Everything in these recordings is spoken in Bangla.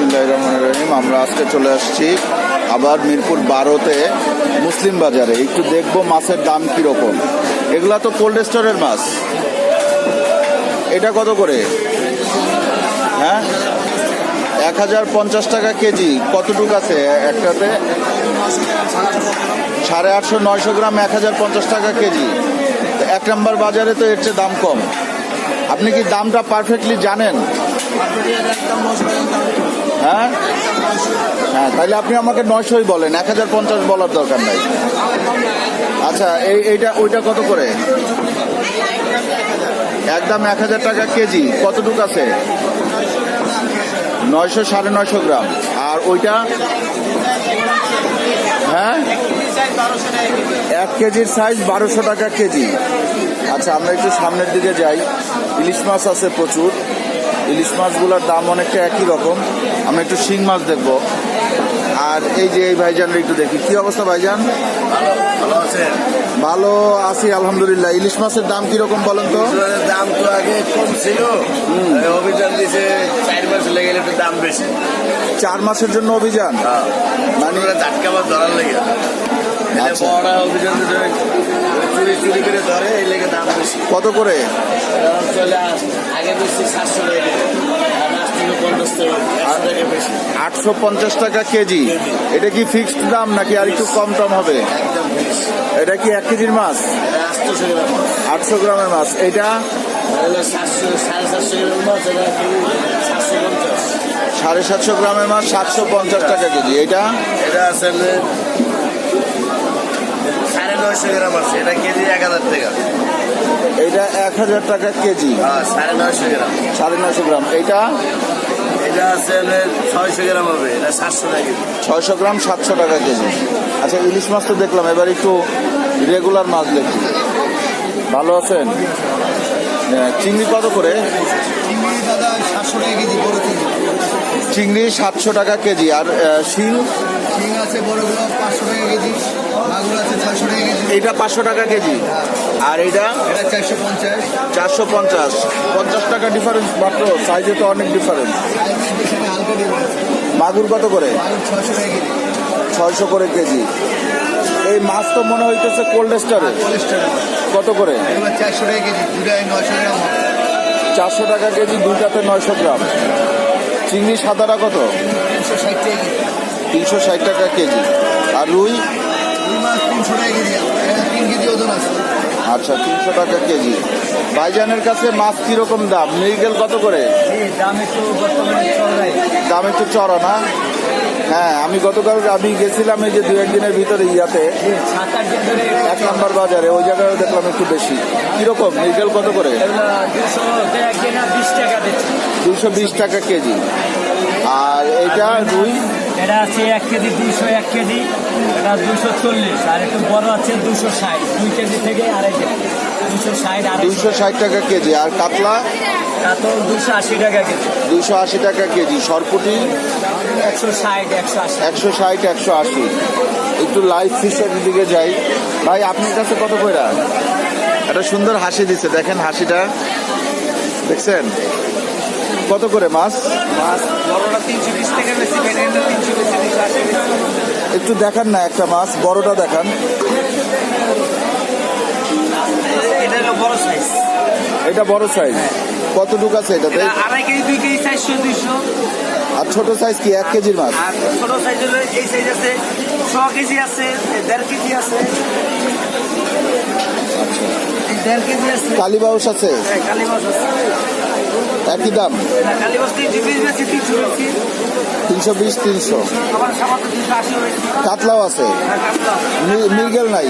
বিসমুল্লাহ রহমান রহিম, আমরা আজকে চলে আসছি আবার মিরপুর বারোতে মুসলিম বাজারে। একটু দেখব মাছের দাম কীরকম। এগুলা তো কোল্ড স্টোরের মাছ। এটা কত করে? হ্যাঁ? এক হাজার পঞ্চাশ টাকা কেজি। কতটুক আছে একটাতে? সাড়ে আটশো, নয়শো গ্রাম এক হাজার পঞ্চাশ টাকা কেজি। এক নম্বর বাজারে তো এর চেয়ে দাম কম। আপনি কি দামটা পারফেক্টলি জানেন? হ্যাঁ? হ্যাঁ তাহলে আপনি আমাকে নয়শোই বলেন, এক হাজার পঞ্চাশ বলার দরকার নাই। আচ্ছা এই, এইটা, ওইটা কত করে? একদম এক হাজার টাকা কেজি, কতটুক আছে? নয়শো সাড়ে নয়শো গ্রাম। আর ওইটা? হ্যাঁ? এক কেজির সাইজ বারোশো টাকা কেজি। আচ্ছা আমরা একটু সামনের দিকে যাই। ইলিশ মাছ আছে প্রচুর। ইলিশ মাছগুলোর দাম অনেকটা একই রকম। আমরা একটু শিং মাছ দেখব। আর এই যে এই ভাইজানরা একটু দেখি। কি অবস্থা ভাইজান? ভালো আছি আলহামদুলিল্লাহ। ইলিশ মাছের দাম কীরকম বলেন তো? দাম তো আগে কম ছিল। অভিযান দিছে চার মাস লেগে একটু দাম বেশি। চার মাসের জন্য অভিযান? মানে ওরা মাছ ধরার লেগে। চুরি চুরি করে ধরে এই লেগে দাম বেশি। কত করে? চলে আগে বেশি সাতশো আটশো পঞ্চাশ টাকা কেজি। এটা কি ফিক্সড দাম নাকি আর একটু কম টম হবে? এটা কি এক কেজির মাছ? আটশো গ্রামের মাছ। এটা? সাড়ে সাতশো গ্রামের মাছ সাতশো পঞ্চাশ। টাকা কেজি। এটা? এটা আসলে সাড়ে নয়শো গ্রাম আছে এটা কেজি এক হাজার টাকা। এটা এক হাজার টাকা কেজি। হ্যাঁ সাড়ে নয়শো গ্রাম। সাড়ে নশো গ্রাম। এটা? এটা আছে ছয়শো গ্রাম হবে এটা সাতশো টাকা কেজি। ছয়শো গ্রাম সাতশো টাকা কেজি। আচ্ছা ইলিশ মাছ তো দেখলাম এবার একটু রেগুলার মাছ দেখি। ভালো আছেন? হ্যাঁ, চিংড়ি কত করে? চিংড়ি সাতশো টাকা কেজি আর শিল? শিং আছে বড়গুলো পাঁচশো টাকা কেজি মাগুর আছে ছয়শো টাকা কেজি। এইটা পাঁচশো টাকা কেজি। আর এইটা? এটা চারশো পঞ্চাশ। চারশো পঞ্চাশ। পঞ্চাশ টাকা ডিফারেন্স মাত্র সাইজে তো অনেক ডিফারেন্স মাগুর কত করে? ছয়শো টাকা কেজি ছয়শো করে কেজি। এই মাছ তো মনে হইতেছে কোল্ড স্টোরে কত করে? চারশো টাকা কেজি দুটায় নয়শো গ্রাম চারশো টাকা কেজি দুইটাতে নয়শো গ্রাম। চিংড়ি সাদাটা কত? ষাট টাকা তিনশো ষাট টাকা কেজি। আর রুই? আচ্ছা তিনশো টাকা কেজি। ভাইজানের কাছে মাছ কীরকম দাম? মৃগেল কত করে? দাম একটু চড়া না? হ্যাঁ আমি গতকাল, আমি গেছিলাম এই যে দু একদিনের ভিতরে ইয়াতে। এক নম্বর বাজারে, ওই জায়গায় দেখলাম একটু বেশি। কীরকম? মৃগেল কত করে? দুশো বিশ টাকা কেজি। আর এইটা রুই? এটা আছে এক কেজি দুইশো এক কেজি এটা দুশো চল্লিশ আর একটু বড় আছে দুশো ষাট দুই কেজি থেকে আড়াই কেজি দুশো ষাট আড়াইশো। দুইশো ষাট টাকা কেজি আর কাতলা? তো দুশো আশি টাকা কেজি। দুইশো আশি টাকা কেজি সরপুটি? একশো ষাট একশো আশি। একশো ষাট একশো আশি। একটু লাইভ ফিশের দিকে যাই। ভাই আপনার কাছে কত কইরা? একটা সুন্দর হাসি দিচ্ছে দেখেন হাসিটা। দেখছেন? কত করে মাছ? একটু দেখান না একটা মাছ বড়টা দেখান। এটা বড় সাইজ বড় কতটুকু আছে এটাতে? আড়াই কেজি দুই কেজি চারশো দুইশো। আর ছোট সাইজ কি এক কেজির মাছ? ছোট সাইজ এই সাইজ আছে ছ কেজি আছে দেড় কেজি আছে। দেড় কেজি আছে। কালীবাউস আছে? হ্যাঁ, কালী মাছ আছে। একই দাম। তিনশো বিশ, তিনশো। কাতলাও আছে। মি- মৃগেল নাই।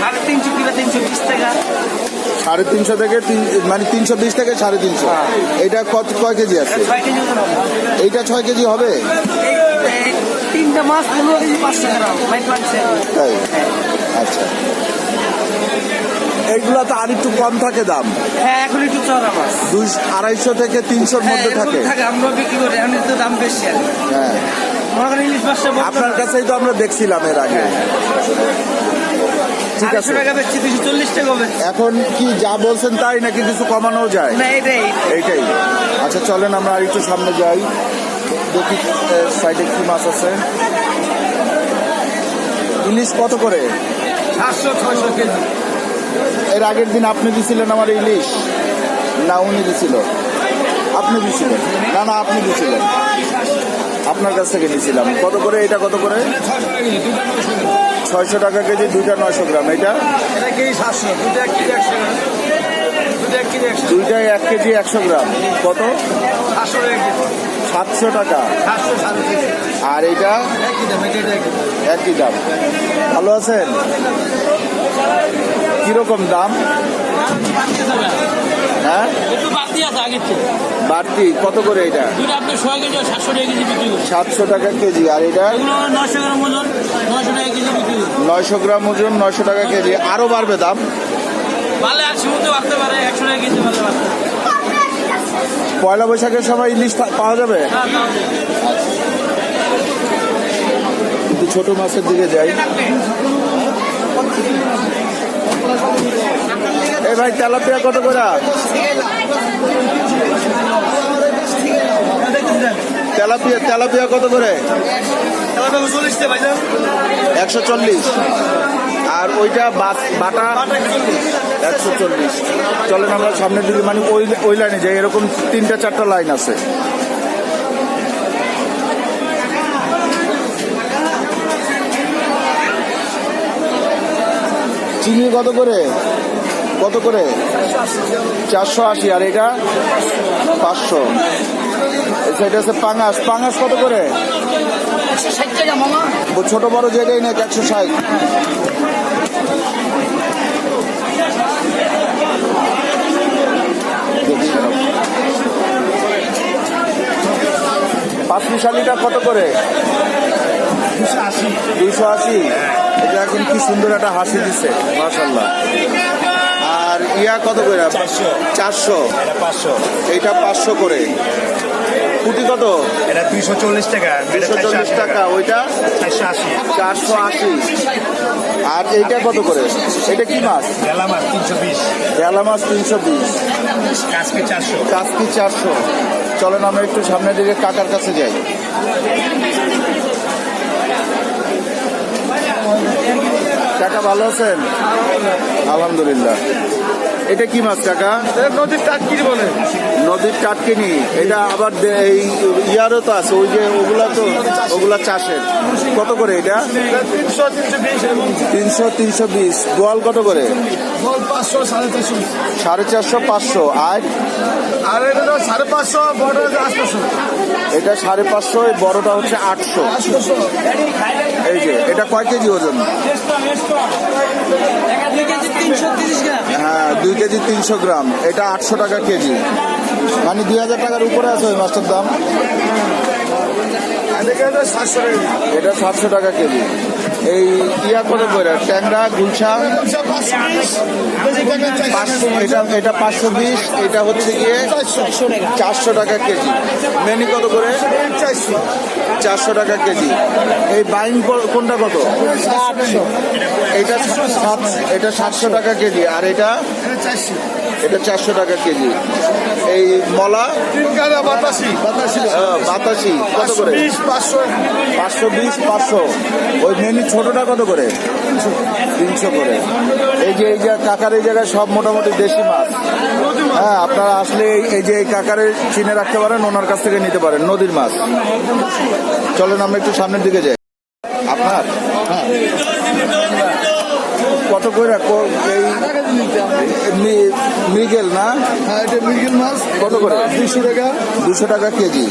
সাড়ে তিনশো কিলো তিনশো বিশ সাড়ে তিনশো থেকে মানে তিনশো বিশ থেকে সাড়ে তিনশো। এটা কত কয় কেজি আছে। এইটা ছয় কেজি হবে। এই- এই তিনটা মাছ পনেরো কেজি পাঁচশো গ্রাম তাই? আচ্ছা। এইগুলা তো আর একটু কম থাকে দাম। হ্যাঁ এখন একটু চড়া মাছ। দুই আড়াইশো থেকে তিনশোর হ্যাঁ মধ্যে থাকে। থাকে আমরা বিক্রি করি এখন তো দাম বেশি হ্যাঁ। আপনার কাছেই তো আমরা দেখছিলাম এর আগে। ঠিক আছে। এখন কি যা বলছেন তাই নাকি কিছু কমানো যায়? এইটাই। আচ্ছা চলেন আমরা আর একটু সামনে যাই। দেখি সাইডে কি মাছ আছে? ইলিশ কত করে? এর আগের দিন আপনি দিছিলেন আমার ইলিশ। না উনি দিছিল। আপনি দিছিলেন। না না আপনি দিছিলেন। আপনার কাছ থেকে নিয়েছিলাম কত করে? এটা কত করে? ছয়শো টাকা কেজি দুইটা নয়শো গ্রাম। এটা দুটো এক কেজি একশো গ্রাম। দুটো এক কেজি একশো। দুইটাই এক কেজি একশো গ্রাম। কত? সাতশো টাকা আর এটা একই দাম। ভালো আছেন? কীরকম দাম? হ্যাঁ? বাড়তি আছে আগের থেকে। বাড়তি কত করে এটা? দুটো আপনি ছয় কেজি সাতশো টাকা কেজি বিক্রি করছে। সাতশো টাকা কেজি আর এটা? এগুলো গ্রাম ওজন নশো টাকা কেজি বিক্রি করছে। নয়শো গ্রাম ওজন নয়শো টাকা কেজি। আরও বাড়বে দাম? আর পারে একশো টাকা কেজি পয়লা বৈশাখের সময় ইলিশ পাওয়া যাবে? ছোট মাছের দিকে যাই। এই ভাই তেলাপিয়া কত করে? তেলাপিয়া তেলাপিয়া কত করে? একশো চল্লিশ। আর ওইটা বাটা একশো চল্লিশ। চলেন আমরা সামনের দিকে মানে ওই ওই লাইনে যাই, এরকম তিনটা, চারটা লাইন আছে। চিনি কত করে? কত করে? চারশো আশি আর এটা পাঁচশো। সাইডে আছে পাঙাশ। পাঙাশ কত করে? ছোট বড় যেটাই নেই একশো ষাট। পাঁচ মিশালিটা কত করে? দুশো আশি। এটা এখন কি সুন্দর একটা হাসি দিচ্ছে মাশাল্লাহ আর ইয়া কত করে? চারশো। চারশো। এটা পাঁচশো। এইটা পাঁচশো করে। কুটি কত? এটা দুইশো চল্লিশ টাকা দুশো চল্লিশ টাকা। ওইটা? চারশো আশি। আর এইটা কত করে? এটা কি মাছ? বেলা মাছ তিনশো বিশ। বেলা মাছ তিনশো বিশ। কাজকে চারশো। কাজকি চারশো। চলেন আমরা একটু সামনের দিকে কাকার কাছে যাই। কাকা ভালো আছেন? আলহামদুলিল্লাহ। এটা কি মাছ কাকা? নদীর টাটকিরি বলে। নদীর টাটকিনি। এটা আবার এই ইয়ারও তো আছে ওই যে ওগুলা তো ওগুলা চাষের। কত করে এটা? তিনশো তিনশো বিশ গোয়াল কত করে? সাড়ে চারশো। পাঁচশো। আর? আর এটা সাড়ে পাঁচশো বড় আটশোশো এটা সাড়ে পাঁচশো বড়টা হচ্ছে আটশো। এই যে এটা কয় কেজি ওজন? হ্যাঁ দুই কেজি তিনশো গ্রাম। এটা আটশো টাকা কেজি। মানে দুই হাজার টাকার উপরে আছে ওই মাছটার দাম। এটা সাতশো টাকা এটা সাতশো টাকা কেজি। এই ইয়া করে ট্যাংরা গুলশা পাঁচশো এটা এটা পাঁচশো বিশ এটা হচ্ছে গিয়ে চারশো টাকা কেজি। মেনি কত করে? চারশো টাকা কেজি। এই বাইন কোনটা কত? এটা সাত এটা সাতশো টাকা কেজি। আর এটা? এটা চারশো টাকা কেজি। এই মলা? বাতাসি। বাতাসি কত করে? পাঁচশো বিশ পাঁচশো। ওই মেনি ছোটটা কত করে? তিনশো করে। এই যে এই যে কাকার এই জায়গায় সব মোটামুটি দেশি মাছ। হ্যাঁ আপনারা আসলে এই- এই যে এই কাকারে চিনে রাখতে পারেন ওনার কাছ থেকে নিতে পারেন নদীর মাছ। চলেন আমরা একটু সামনের দিকে যাই। আপনার? হ্যাঁ। কত করে এই মৃগেল না? হ্যাঁ এটা মির্গেল মাছ। কত করে? দুশো টাকা। দুশো টাকা কেজি।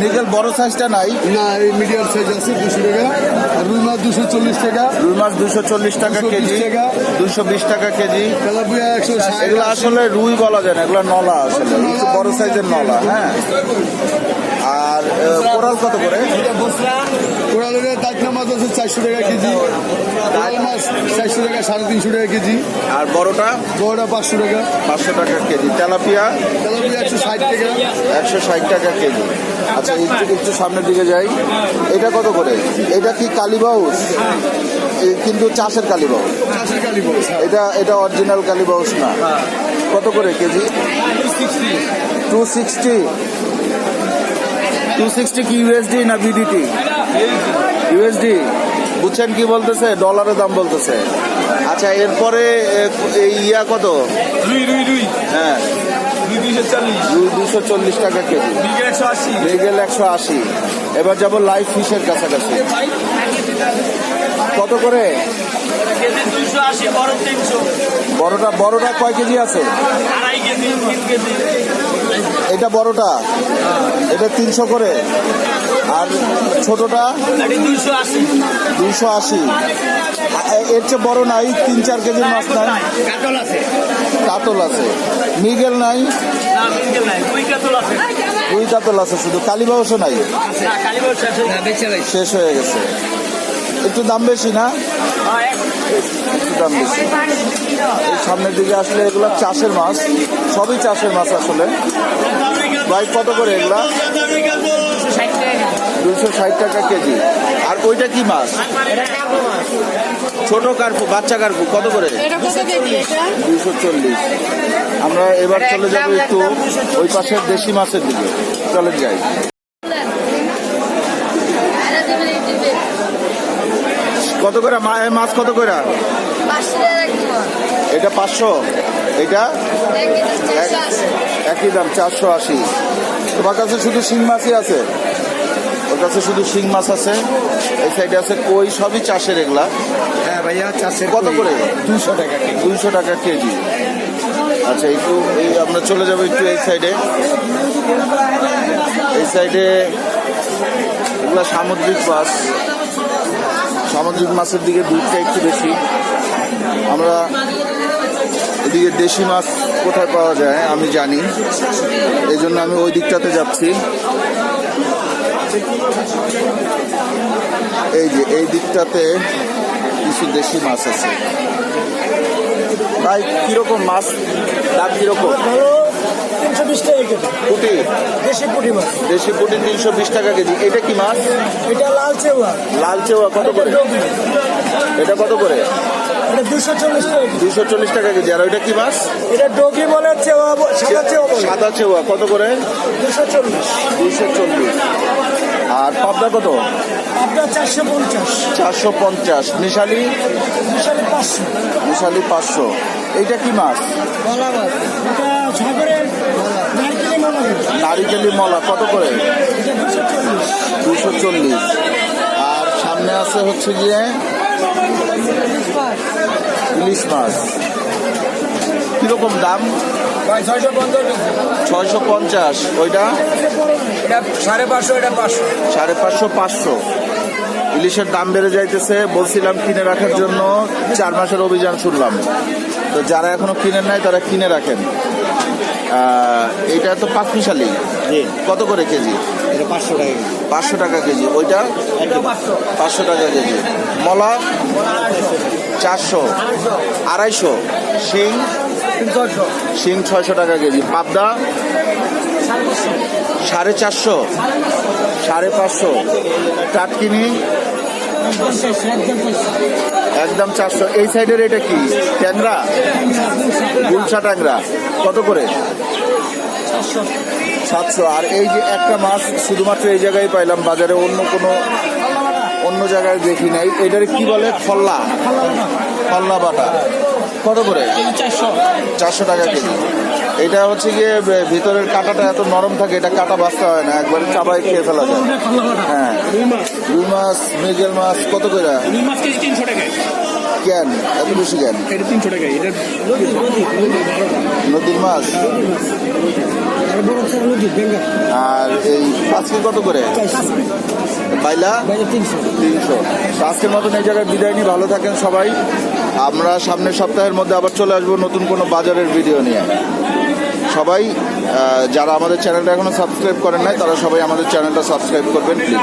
মৃগেল বড় সাইজটা নাই? না এই মিডিয়াম সাইজ আছে দুশো টাকা। রুই মাছ দুশো চল্লিশ টাকা। রুই মাছ দুশো চল্লিশ টাকা কেজি। দুশো বিশ টাকা কেজি। এগুলো আসলে রুই বলা যায় না এগুলো নলা আসলে। বড় সাইজের নলা হ্যাঁ। আর কোরাল কত করে? কোরালের দাঁতনা মাছ আছে চারশো টাকা কেজি। লাল মাছ চারশো টাকা সাড়ে তিনশো টাকা কেজি। আর বড়টা? বড়টা পাঁচশো টাকা। পাঁচশো টাকা কেজি। তেলাপিয়া? তেলাপিয়া একশো ষাট টাকা। একশো ষাট টাকা কেজি। আচ্ছা একটু একটু সামনের দিকে যাই। এটা কত করে? এটা কি কালীবাউস কিন্তু চাষের কালীবাউস চাষের কালী এটা এটা অরিজিনাল কালীবাউস না। কত করে KG? Two sixty two sixty কি ইউএসডি না বিডিটি ইউএসডি বুঝছেন কি বলতেছে? ডলারের দাম বলতেছে। আচ্ছা এরপরে এই ইয়া কত? রুই রুই রুই হ্যাঁ। দুই দুইশো চল্লিশ। দুশো চল্লিশ টাকা কেজি। বিঘে একশো আশি। লেগেল একশো আশি। এবার যাব লাইভ ফিশের কাছাকাছি। কত করে? বড়টা বড়টা কয় কেজি আছে? এটা বড়টা? এটা তিনশো করে। আর ছোটটা? দুশো আশি। এর চেয়ে বড় নাই, তিন চার কেজির মাছ নাই। কাতল আছে। মিগেল নাই? দুই কাতল আছে শুধু। কালীবাউসও নাই? শেষ হয়ে গেছে। একটু দাম বেশি না? একটু দাম বেশি। সামনের দিকে আসলে এগুলো চাষের মাছ, সবই চাষের মাছ আসলে। ভাই, কত করে এগুলা? দুশো ষাট টাকা কেজি। আর ওইটা কি মাছ? ছোট কার্পু, বাচ্চা কার্পু, কত করে? দুইশো চল্লিশ। আমরা এবার চলে যাব একটু ওই পাশের দেশি মাছের দিকে। চলে যাই। কত করে মাছ কত করে? এটা পাঁচশো? এটা? একই দাম চারশো আশি। তোমার কাছে শুধু শিং মাছই আছে? ওর কাছে শুধু শিং মাছ আছে। এই সাইডে আছে কই? সবই চাষের এগুলা। হ্যাঁ ভাইয়া চাষের কত করে? দুশো টাকা দুইশো টাকা কেজি। আচ্ছা একটু এই আমরা চলে যাব একটু এই সাইডে এই সাইডে এগুলা সামুদ্রিক মাছ। সামুদ্রিক মাছের দিকে দুধটা একটু বেশি। আমরা এদিকে দেশি মাছ কোথায় পাওয়া যায় আমি জানি। এই জন্য আমি ওই দিকটাতে যাচ্ছি। এই যে, এই দিকটাতে কিছু দেশি মাছ আছে। ভাই, কীরকম মাছ? দাম কীরকম? তিনশো বিশ টাকা কেজি। পুটি দেশি পুঁটি মাছ। দেশি পুটি তিনশো বিশ টাকা কেজি। এটা কি মাছ? এটা লাল চেউয়া লাল চেওয়া কত করে? এটা কত করে? দুশো চল্লিশ টাকা কেজি। চল্লিশ টাকা কেজি। আর ওইটা কি মাছ? এটা ডগি বলে চেওয়া সাদা চেওয়া সাদা চেওয়া। কত করে? দুশো চল্লিশ। দুইশো চল্লিশ। আর পাবদা কত? আপনার চারশো পঞ্চাশ। চারশো পঞ্চাশ। মিশালি? সাড়ে পাঁচশো। মিশালি পাঁচশো। এইটা কি মাছ এটা সাগরের নারকেলি মনে হয় নারিকেলি মলা কত করে? দুশো চল্লিশ। আর সামনে আছে হচ্ছে গিয়ে ইলিশ মাছ। কীরকম দাম? ছয়শো পঞ্চাশ। ওইটা? সাড়ে পাঁচশো এটা পাঁচশো। সাড়ে পাঁচশো পাঁচশো। ইলিশের দাম বেড়ে যাইতেছে বলছিলাম কিনে রাখার জন্য চার মাসের অভিযান শুনলাম। তো যারা এখনও কিনে নাই তারা কিনে রাখেন। এটা তো পাঁচ মিশালি কত করে কেজি? পাঁচশো টাকা কেজি। পাঁচশো টাকা কেজি। ওইটা? পাঁচশো। টাকা কেজি। মলা? চারশো। আড়াইশো। শিং? শিং ছয়শো টাকা কেজি। পাবদা? সাড়ে চারশো। সাড়ে পাঁচশো। টাটকিনি? একদম চারশো। এই সাইডের এটা কি? ট্যাংরা? গুলশা ট্যাংরা। কত করে? সাতশো। আর এই যে একটা মাছ শুধুমাত্র এই জায়গায় পাইলাম বাজারে অন্য কোনো অন্য জায়গায় দেখি নাই। এটার কি বলে? ফল্লা। ফল্লা বাটা। কত করে? চারশো। টাকা কেজি। এটা হচ্ছে গিয়ে ভিতরের কাঁটাটা এত নরম থাকে এটা কাটা বাঁচতে হয় না। একবারে চাবাই খেয়ে ফেলা যায়। হ্যাঁ। রুই মাছ। মৃগেল মাছ কত করে রুই মাছ কেজি তিনশো টাকায় কেন এত বেশি কেন এটা তিনশো টাকায় এটা নদীর মাছ। আর এই আজকে কত করে? বাইলা? তিনশো। তো আজকের মতন এই জায়গায় বিদায় নিয়ে ভালো থাকেন সবাই। আমরা সামনের সপ্তাহের মধ্যে আবার চলে আসব নতুন কোনো বাজারের ভিডিও নিয়ে। সবাই যারা আমাদের চ্যানেলটা এখনও সাবস্ক্রাইব করেন নাই তারা সবাই আমাদের চ্যানেলটা সাবস্ক্রাইব করবেন প্লিজ